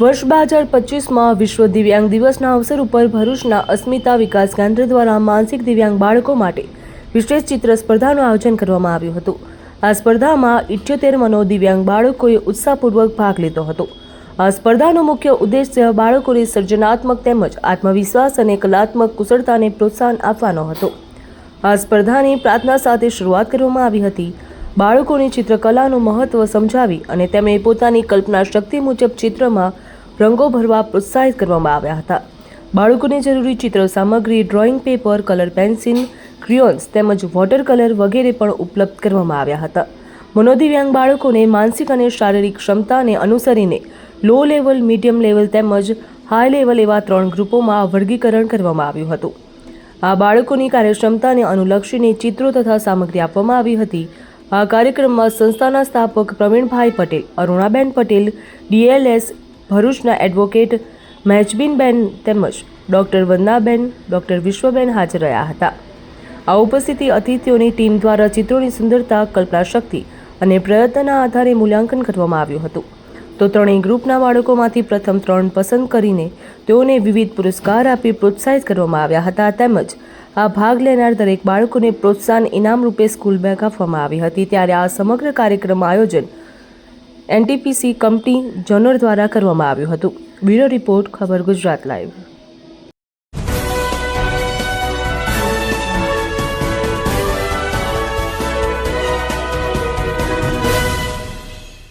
વર્ષ બે હજાર પચીસમાં વિશ્વ દિવ્યાંગ દિવસના અવસર ઉપર ભરૂચના અસ્મિતા વિકાસ કેન્દ્ર દ્વારા માનસિક દિવ્યાંગ બાળકો માટે વિશેષ ચિત્ર સ્પર્ધાનું આયોજન કરવામાં આવ્યું હતું. આ સ્પર્ધામાં ઇઠ્યોતેર મનોદિવ્યાંગ બાળકોએ ઉત્સાહપૂર્વક ભાગ લીધો હતો. આ સ્પર્ધાનો મુખ્ય ઉદ્દેશ્ય બાળકોને સર્જનાત્મક તેમજ આત્મવિશ્વાસ અને કલાત્મક કુશળતાને પ્રોત્સાહન આપવાનો હતો. આ સ્પર્ધાની પ્રાર્થના સાથે શરૂઆત કરવામાં આવી હતી. બાળકોની ચિત્રકલાનું મહત્ત્વ સમજાવી અને તેમણે પોતાની કલ્પના શક્તિ મુજબ ચિત્રમાં રંગો ભરવા પ્રોત્સાહિત કરવામાં આવ્યા હતા. બાળકોને જરૂરી ચિત્ર, સામગ્રી drawing paper colour pencil crayons તેમજ વોટર કલર વગેરે પણ ઉપલબ્ધ કરવામાં આવ્યા હતા. મનોદિવ્યાંગ બાળકોને માનસિક અને શારીરિક ક્ષમતાને અનુસરીને લો લેવલ મીડિયમ લેવલ તેમજ હાઈ લેવલ એવા ત્રણ ગ્રુપોમાં વર્ગીકરણ કરવામાં આવ્યું હતું. આ બાળકોની કાર્યક્ષમતાને અનુલક્ષીને ચિત્રો તથા સામગ્રી આપવામાં આવી હતી. આ કાર્યક્રમમાં સંસ્થાના સ્થાપક પ્રવીણભાઈ પટેલ, અરુણાબેન પટેલ ડીએલએસ ભરૂચના એડવોકેટ મહેજબીનબેન તેમજ ડૉક્ટર વંદાબેન, ડૉક્ટર વિશ્વબેન હાજર રહ્યા હતા. આ ઉપસ્થિતિ અતિથિઓની ટીમ દ્વારા ચિત્રોની સુંદરતા, કલ્પના શક્તિ અને પ્રયત્નના આધારે મૂલ્યાંકન કરવામાં આવ્યું હતું. તો ત્રણેય ગ્રુપના બાળકોમાંથી પ્રથમ ત્રણ પસંદ કરીને તેઓને વિવિધ પુરસ્કાર આપી પ્રોત્સાહિત કરવામાં આવ્યા હતા તેમજ આ ભાગ લેનાર દરેક બાળકોને પ્રોત્સાહન ઇનામ રૂપે સ્કૂલ બેગ આપવામાં આવી હતી. ત્યારે આ સમગ્ર કાર્યક્રમ આયોજન એનટીપીસી કંપની જનર દ્વારા કરવામાં આવ્યું હતું. બ્યુરો રિપોર્ટ ખબર ગુજરાત લાઈવ.